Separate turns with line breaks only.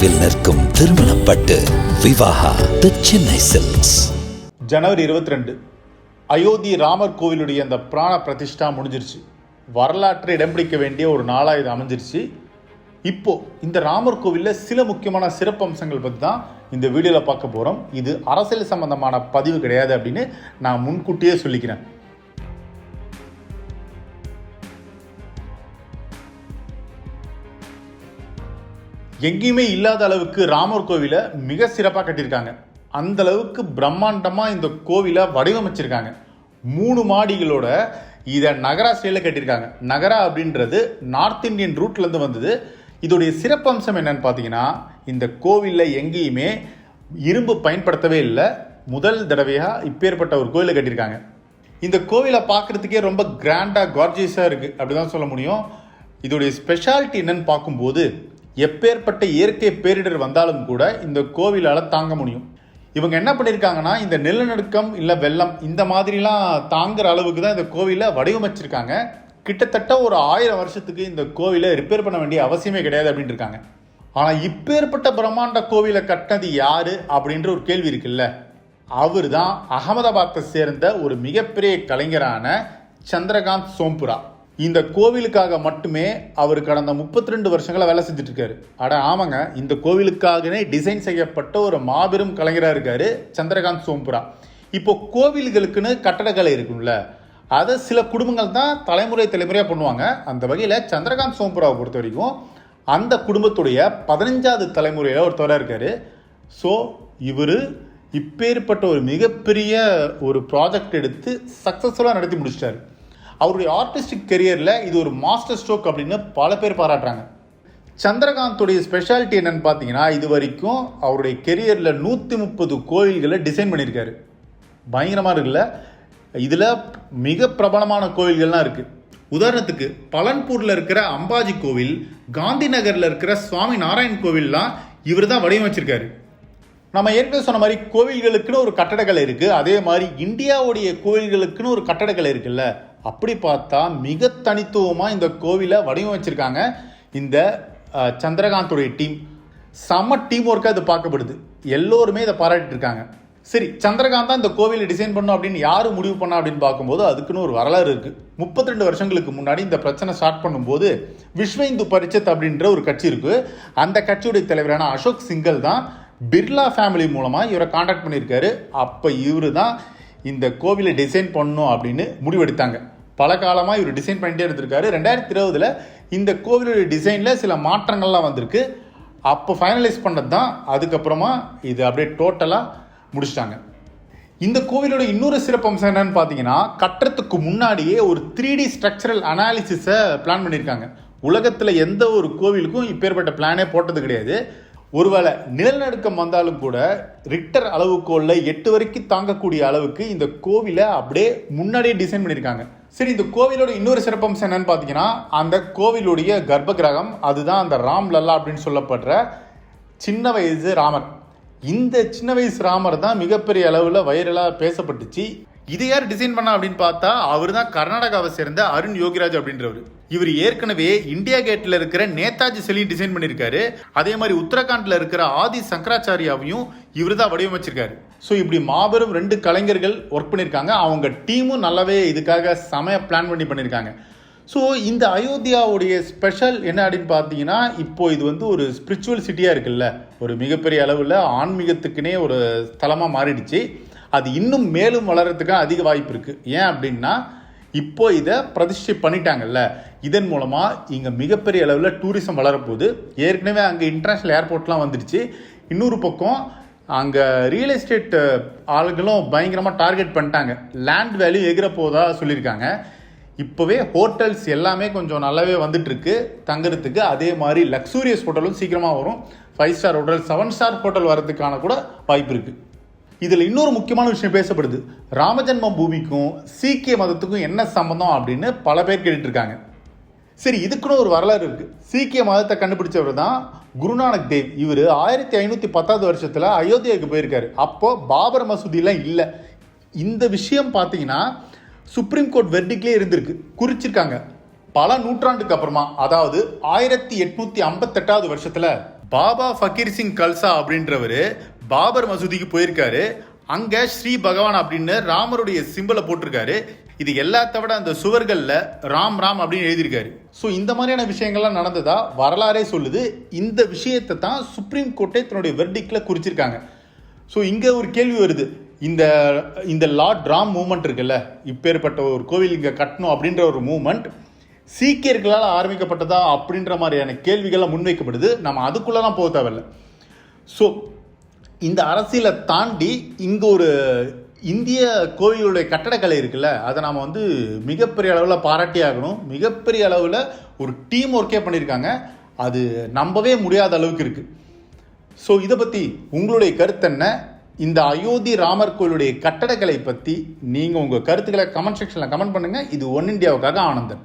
தொலைவில் நிற்கும் திருமணப்பட்டு விவாகா தி சென்னை சில்க்ஸ்
ஜனவரி இருபத்தி ரெண்டு அயோத்தி ராமர் கோவிலுடைய அந்த பிராண பிரதிஷ்டா முடிஞ்சிருச்சு. வரலாற்றை இடம் பிடிக்க வேண்டிய ஒரு நாளாக இது அமைஞ்சிருச்சு. இப்போ இந்த ராமர் கோவிலில் சில முக்கியமான சிறப்பம்சங்கள் பற்றி தான் இந்த வீடியோவில் பார்க்க போகிறோம் இது அரசியல் சம்பந்தமான பதிவு கிடையாது அப்படின்னு நான் முன்கூட்டியே சொல்லிக்கிறேன். எங்கேயுமே இல்லாத அளவுக்கு ராமர் கோவிலை மிக சிறப்பாக கட்டியிருக்காங்க. அந்த அளவுக்கு பிரம்மாண்டமாக இந்த கோவிலை வடிவமைச்சிருக்காங்க. மூணு மாடிகளோட இதை நகரா ஸ்டைலில் கட்டியிருக்காங்க. நகரா அப்படின்றது நார்த் இந்தியன் ரூட்லேருந்து வந்தது. இதோடைய சிறப்பம்சம் என்னன்னு பார்த்தீங்கன்னா இந்த கோவிலில் எங்கேயுமே இரும்பு பயன்படுத்தவே இல்லை. முதல் தடவையாக இப்பேற்பட்ட ஒரு கோயிலை கட்டியிருக்காங்க. இந்த கோவிலை பார்க்குறதுக்கே ரொம்ப கிராண்டாக கார்ஜியஸாக இருக்குது அப்படி தான் சொல்ல முடியும். இதோடைய ஸ்பெஷாலிட்டி என்னன்னு பார்க்கும்போது எப்பேற்பட்ட இயற்கை பேரிடர் வந்தாலும் கூட இந்த கோவிலால் தாங்க முடியும். இவங்க என்ன பண்ணியிருக்காங்கன்னா இந்த நிலநடுக்கம் இல்லை வெள்ளம் இந்த மாதிரிலாம் தாங்குற அளவுக்கு தான் இந்த கோவிலை வடிவமைச்சிருக்காங்க. கிட்டத்தட்ட ஒரு ஆயிரம் வருஷத்துக்கு இந்த கோவிலை ரிப்பேர் பண்ண வேண்டிய அவசியமே கிடையாது அப்படின்னு இருக்காங்க. ஆனால் இப்பேற்பட்ட பிரம்மாண்ட கோவிலை கட்டினது யார் அப்படின்ற ஒரு கேள்வி இருக்குல்ல. அவர் தான் அகமதாபாத்தை சேர்ந்த ஒரு மிகப்பெரிய கலைஞரான சந்திரகாந்த் சோம்புரா. இந்த கோவிலுக்காக மட்டுமே அவர் கடந்த முப்பத்தி ரெண்டு வருஷங்களா வேலை செஞ்சுட்டு இருக்காரு அட ஆமாங்க. இந்த கோவிலுக்காகவே டிசைன் செய்யப்பட்ட ஒரு மாபெரும் கலைஞராக இருக்காரு சந்திரகாந்த் சோம்புரா. இப்போ கோவில்களுக்குன்னு கட்டடக்கலை இருக்கும்ல அதை சில குடும்பங்கள் தான் தலைமுறை தலைமுறையாக பண்ணுவாங்க. அந்த வகையில் சந்திரகாந்த் சோம்புராவை பொறுத்த வரைக்கும் அந்த குடும்பத்துடைய பதினஞ்சாவது தலைமுறையில் ஒருத்தவராக இருக்காரு. ஸோ இவர் இப்பேற்பட்ட ஒரு மிகப்பெரிய ஒரு ப்ராஜெக்ட் எடுத்து சக்ஸஸ்ஃபுல்லாக நடத்தி முடிச்சிட்டாரு. அவருடைய ஆர்டிஸ்டிக் கெரியரில் இது ஒரு மாஸ்டர் ஸ்ட்ரோக் அப்படின்னு பல பேர் பாராட்டுறாங்க. சந்திரகாந்தோடைய ஸ்பெஷாலிட்டி என்னன்னு பார்த்தீங்கன்னா இது வரைக்கும் அவருடைய கெரியரில் நூற்றி முப்பது கோயில்களை டிசைன் பண்ணியிருக்காரு. பயங்கரமாக இருக்குல்ல? இதில் மிக பிரபலமான கோயில்கள்லாம் இருக்குது உதாரணத்துக்கு பலன்பூரில் இருக்கிற அம்பாஜி கோவில் காந்தி நகரில் இருக்கிற சுவாமி நாராயண் கோவில்லாம் இவர் தான் வடிவமைச்சிருக்காரு. நம்ம ஏற்கனவே சொன்ன மாதிரி கோவில்களுக்குன்னு ஒரு கட்டடக்கலை இருக்குது அதே மாதிரி இந்தியாவுடைய கோவில்களுக்குன்னு ஒரு கட்டடக்கலை இருக்குல்ல? அப்படி பார்த்தா மிக தனித்துவமாக இந்த கோவிலை வடிவமைச்சிருக்காங்க இந்த சந்திரகாந்தோடைய டீம் செம்ம டீம் ஒர்க்காக இது பார்க்கப்படுது. எல்லோருமே இதை பாராட்டிட்டு இருக்காங்க. சரி சந்திரகாந்த் தான் இந்த கோவிலை டிசைன் பண்ணும் அப்படின்னு யார் முடிவு பண்ணா அப்படின்னு பார்க்கும்போது அதுக்குன்னு ஒரு வரலாறு இருக்குது முப்பத்தி ரெண்டு வருஷங்களுக்கு முன்னாடி இந்த பிரச்சனை ஸ்டார்ட் பண்ணும்போது விஸ்வ இந்து பரிஷத் அப்படின்ற ஒரு கட்சி இருக்குது அந்த கட்சியுடைய தலைவரான அசோக் சிங்கல் தான் பிர்லா ஃபேமிலி மூலமாக இவரை காண்டாக்ட் பண்ணியிருக்காரு. அப்போ இவர் தான் இந்த கோவிலை டிசைன் பண்ணணும் அப்படின்னு முடிவெடுத்தாங்க. பல காலமாக இவர் டிசைன் பண்ணிட்டே இருந்திருக்காரு. ரெண்டாயிரத்தி இருபதில் இந்த கோவிலுடைய டிசைனில் சில மாற்றங்கள்லாம் வந்திருக்கு. அப்போ ஃபைனலைஸ் பண்ணது தான் அதுக்கப்புறமா இது அப்படியே டோட்டலாக முடிச்சிட்டாங்க. இந்த கோவிலோட இன்னொரு சிறப்பம்சம் என்னன்னு பார்த்தீங்கன்னா கட்டுறதுக்கு முன்னாடியே ஒரு த்ரீ டி ஸ்ட்ரக்சரல் அனாலிசிஸை பிளான் பண்ணியிருக்காங்க உலகத்தில் எந்த ஒரு கோவிலுக்கும் இப்பேற்பட்ட பிளானே போட்டது கிடையாது. ஒருவேளை நிலநடுக்கம் வந்தாலும் கூட ரிக்டர் அளவுகோலில் எட்டு வரைக்கும் தாங்கக்கூடிய அளவுக்கு இந்த கோவிலை அப்படியே முன்னாடியே டிசைன் பண்ணியிருக்காங்க. சரி இந்த கோவிலோட இன்னொரு சிறப்பம்சம் என்னன்னு பார்த்தீங்கன்னா அந்த கோவிலுடைய கர்ப்ப கிரகம் அதுதான் அந்த ராம் லல்லா அப்படின்னு சொல்லப்படுற சின்ன வயசு ராமர். இந்த சின்ன வயசு ராமர் தான் மிகப்பெரிய அளவில் வைரலாக பேசப்பட்டுச்சு. இதை யார் டிசைன் பண்ணா அப்படின்னு பார்த்தா அவர் தான் கர்நாடகாவை சேர்ந்த அருண் யோகிராஜ் அப்படின்றவர். இவர் ஏற்கனவே இந்தியா கேட்டில் இருக்கிற நேதாஜி சிலையும் டிசைன் பண்ணியிருக்காரு. அதே மாதிரி உத்தரகாண்டில் இருக்கிற ஆதி சங்கராச்சாரியாவையும் இவர் தான் வடிவமைச்சிருக்காரு. ஸோ இப்படி மாபெரும் ரெண்டு கலைஞர்கள் ஒர்க் பண்ணியிருக்காங்க. அவங்க டீமும் நல்லாவே இதுக்காக செமைய பிளான் பண்ணி பண்ணியிருக்காங்க. ஸோ இந்த அயோத்தியாவுடைய ஸ்பெஷல் என்ன அப்படின்னு பார்த்தீங்கன்னா இப்போது இது வந்து ஒரு ஸ்பிரிச்சுவல் சிட்டியாக இருக்குல்ல. ஒரு மிகப்பெரிய அளவில் ஆன்மீகத்துக்குனே ஒரு ஸ்தலமாக மாறிடுச்சு. அது இன்னும் மேலும் வளர்கிறதுக்கு அதிக வாய்ப்பு இருக்குது ஏன் அப்படின்னா இப்போ இதை பிரதிஷ்டை பண்ணிட்டாங்கல்ல இதன் மூலமாக இங்கே மிகப்பெரிய அளவில் டூரிசம் வளரப்போகுது. ஏற்கனவே அங்கே இன்டர்நேஷ்னல் ஏர்போர்ட்லாம் வந்துடுச்சு. இன்னொரு பக்கம் அங்கே ரியல் எஸ்டேட் ஆளுகளும் பயங்கரமாக டார்கெட் பண்ணிட்டாங்க. லேண்ட் வேல்யூ எகிற போதா சொல்லியிருக்காங்க. இப்போவே ஹோட்டல்ஸ் எல்லாமே கொஞ்சம் நல்லாவே வந்துட்டுருக்கு. தங்குறதுக்கு அதே மாதிரி லக்ஸூரியஸ் ஹோட்டலும் சீக்கிரமாக வரும். Five star hotel seven star hotel வரதுக்கான கூட வாய்ப்பு இருக்குது இதில் இன்னொரு முக்கியமான விஷயம் பேசப்படுது. ராமஜன்ம பூமிக்கும் சீக்கிய மதத்துக்கும் என்ன சம்பந்தம் அப்படின்னு பல பேர் கேட்டுட்டு இருக்காங்க சரி இதுக்குன்னு ஒரு வரலாறு இருக்குது சீக்கிய மதத்தை கண்டுபிடிச்சவர் தான் குருநானக் தேவ். இவர் ஆயிரத்தி ஐநூற்றி பத்தாவது வருஷத்தில் அயோத்தியாவுக்கு போயிருக்காரு. அப்போ பாபர் மசூதிலாம் இல்லை. இந்த விஷயம் பார்த்தீங்கன்னா சுப்ரீம் கோர்ட் வெர்டிக்லேயே இருந்திருக்கு. குறிச்சிருக்காங்க. பல நூற்றாண்டுக்கு அப்புறமா அதாவது ஆயிரத்தி எட்நூத்தி ஐம்பத்தெட்டாவது வருஷத்துல பாபா ஃபக்கீர் சிங் கல்சா அப்படின்றவர் பாபர் மசூதிக்கு போயிருக்காரு. அங்கே ஸ்ரீ பகவான் அப்படின்னு ராமருடைய சிம்பலை போட்டிருக்காரு. இது எல்லாத்த விட அந்த சுவர்களில் ராம் ராம் அப்படின்னு எழுதியிருக்காரு. ஸோ இந்த மாதிரியான விஷயங்கள்லாம் நடந்ததா? வரலாறே சொல்லுது. இந்த விஷயத்தை தான் சுப்ரீம் கோர்ட்டே தன்னுடைய வெர்டிக்கில் குறிச்சிருக்காங்க. ஸோ இங்கே ஒரு கேள்வி வருது. இந்த இந்த லார்ட் ராம் மூமெண்ட் இருக்குல்ல இப்பேற்பட்ட ஒரு கோவில் இங்கே கட்டணும் அப்படின்ற ஒரு மூமெண்ட் சீக்கியர்களால் ஆரம்பிக்கப்பட்டதா அப்படின்ற மாதிரியான கேள்விகள்லாம் முன்வைக்கப்படுது. நம்ம அதுக்குள்ளெல்லாம் போக தேவையில்ல. ஸோ இந்த அரசியலை தாண்டி இங்கே ஒரு இந்திய கோவிலுடைய கட்டடக்கலை இருக்குல்ல அதை நாம் வந்து மிகப்பெரிய அளவில் பாராட்டி ஆகணும். மிகப்பெரிய அளவில் ஒரு டீம் ஒர்க்கே பண்ணியிருக்காங்க. அது நம்பவே முடியாத அளவுக்கு இருக்குது ஸோ இதை பற்றி உங்களுடைய கருத்து என்ன? இந்த அயோத்தி ராமர் கோயிலுடைய கட்டடக்கலை பற்றி நீங்கள் உங்கள் கருத்துக்களை கமெண்ட் செக்ஷனில் கமெண்ட் பண்ணுங்கள் இது ஒன் இண்டியாவுக்காக ஆனந்தன்.